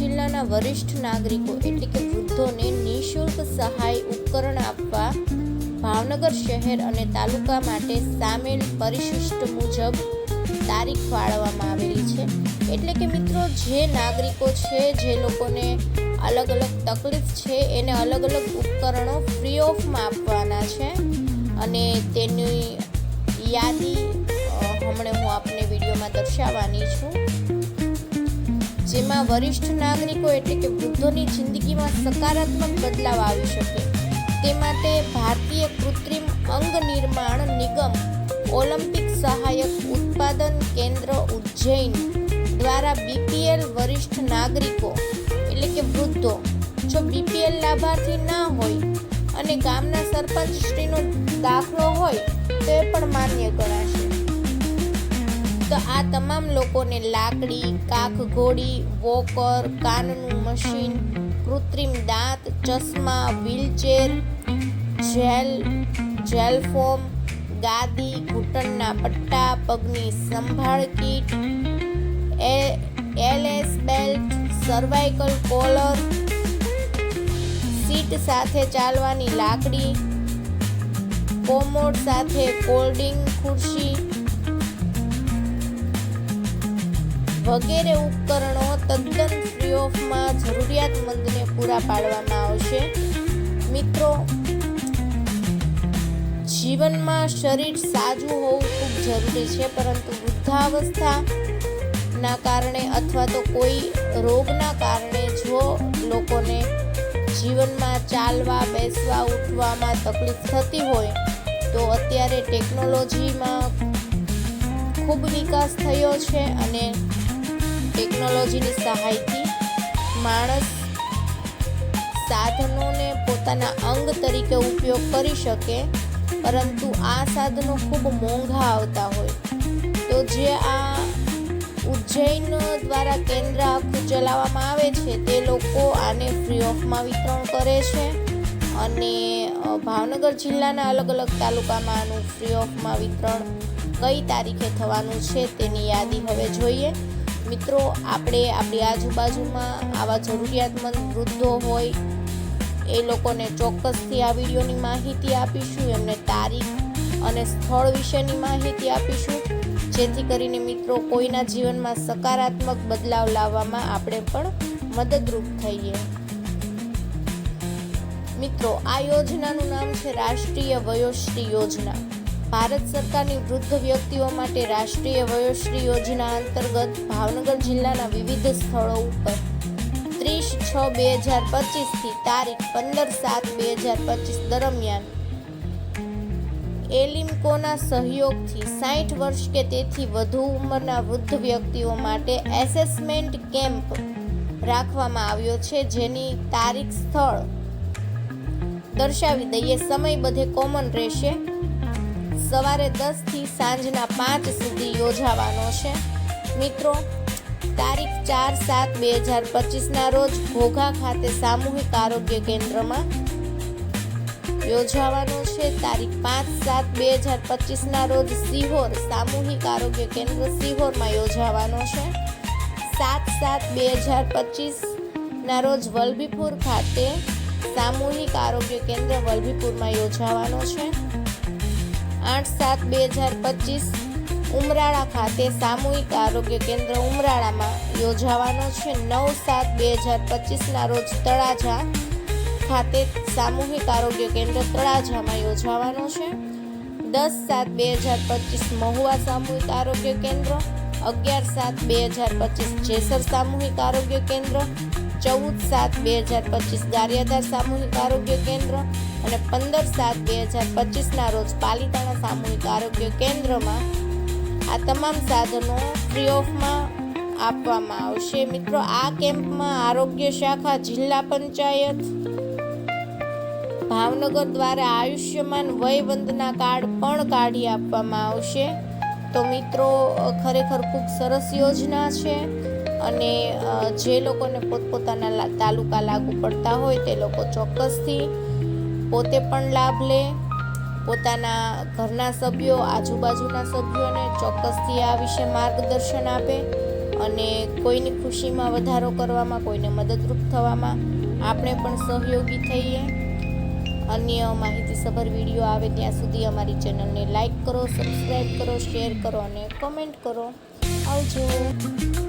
જિલ્લાના વરિષ્ઠ નાગરિકો એટલે કે વૃદ્ધોને નિઃશુલ્ક સહાય ઉપકરણ આપવા ભાવનગર શહેર અને તાલુકા માટે સામેલ પરિશિષ્ટ મુજબ તારીખ ફાળવવામાં આવેલી છે. એટલે કે મિત્રો, જે નાગરિકો છે, જે લોકોને અલગ અલગ તકલીફ છે, એને અલગ અલગ ઉપકરણો ફ્રી ઓફમાં આપવાના છે. અને તેની યાદી હમણે હું આપને વિડીયોમાં દર્શાવવાની છું. જેમાં વરિષ્ઠ નાગરિકો એટલે કે વૃદ્ધોની જિંદગીમાં સકારાત્મક બદલાવ આવી શકે. તે માટે ભારતીય કૃત્રિમ અંગ નિર્માણ નિગમ, ઓલિમ્પિક સહાયક ઉત્પાદન કેન્દ્ર ઉજ્જૈન દ્વારા બીપીએલ વરિષ્ઠ નાગરિકો એટલે કે વૃદ્ધો, જો બીપીએલ લાભાર્થી ના હોય અને ગામના સરપંચ શ્રીનો દાખલો હોય, તો એ પણ માન્ય ગણાશે. તો આ તમામ લોકોને લાકડી, કાખ, ઘોડી, વોકર, કાનનું મશીન, કૃત્રિમ દાંત, ચશ્મા, વ્હીલચેર, જેલ જેલ ફોર્મ ગાદી, ઘૂંટણના પટ્ટા, પગની સંભાળ kit LS belt, cervical collar, seat સાથે ચાલવાની લાકડી, કોમોડ સાથે કોલ્ડિંગ ખુરશી વગેરે ઉપકરણો તદ્દન ફ્રી ઓફમાં જરૂરિયાતમંદને પૂરા પાડવામાં આવશે. મિત્રો, જીવનમાં શરીર સાજું હોવું ખૂબ જરૂરી છે, પરંતુ વૃદ્ધાવસ્થાના કારણે અથવા તો કોઈ રોગના કારણે જો લોકોને જીવનમાં ચાલવા, બેસવા, ઉઠવામાં તકલીફ થતી હોય, તો અત્યારે ટેકનોલોજીમાં ખૂબ વિકાસ થયો છે અને ટેકનોલોજીની સહાયથી માણસ સાધનોને પોતાના અંગ તરીકે ઉપયોગ કરી શકે, પરંતુ આ સાધનો ખૂબ મોંઘા આવતા હોય. તો જે આ ઉજ્જૈન દ્વારા કેન્દ્ર આખું ચલાવવામાં આવે છે, તે લોકો આને ફ્રી ઓફમાં વિતરણ કરે છે અને ભાવનગર જિલ્લાના અલગ અલગ તાલુકામાં આનું ફ્રી ઓફમાં વિતરણ કઈ તારીખે થવાનું છે તેની યાદી હવે જોઈએ. મિત્રો, આપણે આપણી આજુબાજુમાં આવા જરૂરિયાતમંદ વૃદ્ધો હોય, એ લોકોને ચોક્કસથી આ વિડીયોની માહિતી આપીશું, એમને તારીખ અને સ્થળ વિશેની માહિતી આપીશું, જેથી કરીને મિત્રો કોઈના જીવનમાં સકારાત્મક બદલાવ લાવવામાં આપણે પણ મદદરૂપ થઈએ. મિત્રો, આ યોજનાનું નામ છે રાષ્ટ્રીય વયોશ્રી યોજના. ભારત સરકારની વૃદ્ધ વ્યક્તિઓ માટે રાષ્ટ્રીય વયોશ્રી યોજના અંતર્ગત ભાવનગર જિલ્લાના વિવિધ સ્થળો ઉપર. ત્રીસ છ બે હજાર પચીસથી તારીખ પંદર સાત બે હજાર પચીસ દરમિયાન. એલિમ્કોના સહયોગથી સાઠ વર્ષ કે તેથી વધુ ઉંમરના વૃદ્ધ વ્યક્તિઓ માટે એસેસમેન્ટ કેમ્પ રાખવામાં આવ્યો છે, જેની તારીખ સ્થળ દર્શાવી દઈએ. સમય બધે કોમન રહેશે. સવારે દસથી સાંજના પાંચ સુધી યોજાવાનો છે. મિત્રો, તારીખ ચાર સાત બે હજાર પચીસના રોજ ઘોઘા ખાતે સામૂહિક આરોગ્ય કેન્દ્રમાં યોજાવાનો છે. તારીખ પાંચ સાત બે હજાર પચીસના રોજ સિહોર, સામૂહિક આરોગ્ય કેન્દ્ર સિહોરમાં યોજાવાનો છે. સાત સાત બે હજાર પચીસના રોજ વલભીપુર ખાતે સામૂહિક આરોગ્ય કેન્દ્ર વલભીપુરમાં યોજાવાનો છે. આઠ સાત બે હજાર પચીસ ઉમરાળા ખાતે સામૂહિક આરોગ્ય કેન્દ્ર ઉમરાળામાં યોજાવાનો છે. નવ સાત બે હજાર પચીસના રોજ તળાજા ખાતે સામૂહિક આરોગ્ય કેન્દ્ર તળાજામાં યોજાવાનો છે. દસ સાત બે હજાર પચીસ મહુવા સામૂહિક આરોગ્ય કેન્દ્ર, અગિયાર સાત બે હજાર પચીસ જેસર સામૂહિક આરોગ્ય કેન્દ્ર, ચૌદ સાત બે હજાર પચીસ ગારિયાધાર સામૂહિક આરોગ્ય કેન્દ્ર અને પંદર સાત બે હજાર પચીસના રોજ પાલિતાણા સામૂહિક આરોગ્ય કેન્દ્રમાં આ તમામ સાધનો ફ્રી ઓફમાં આપવામાં આવશે. મિત્રો, આ કેમ્પમાં આરોગ્ય શાખા, જિલ્લા પંચાયત, ભાવનગર દ્વારા આયુષ્યમાન વય વંદના કાર્ડ પણ કાઢી આપવામાં આવશે. તો મિત્રો ખરેખર ખૂબ સરસ યોજના છે અને જે લોકોને પોતપોતાના તાલુકા લાગુ પડતા હોય તે લોકો ચોક્કસથી પોતે પણ લાભ લે. પોતાના ઘરના સભ્યો, આજુબાજુના સભ્યોને ચોક્કસથી આ વિશે માર્ગદર્શન આપે અને કોઈની ખુશીમાં વધારો કરવામાં, કોઈને મદદરૂપ થવામાં આપણે પણ સહયોગી થઈએ. અન્ય માહિતીસભર વીડિયો આવે ત્યાં સુધી અમારી ચેનલને લાઈક કરો, સબસ્ક્રાઈબ કરો, શેર કરો અને કમેન્ટ કરો. આવજો.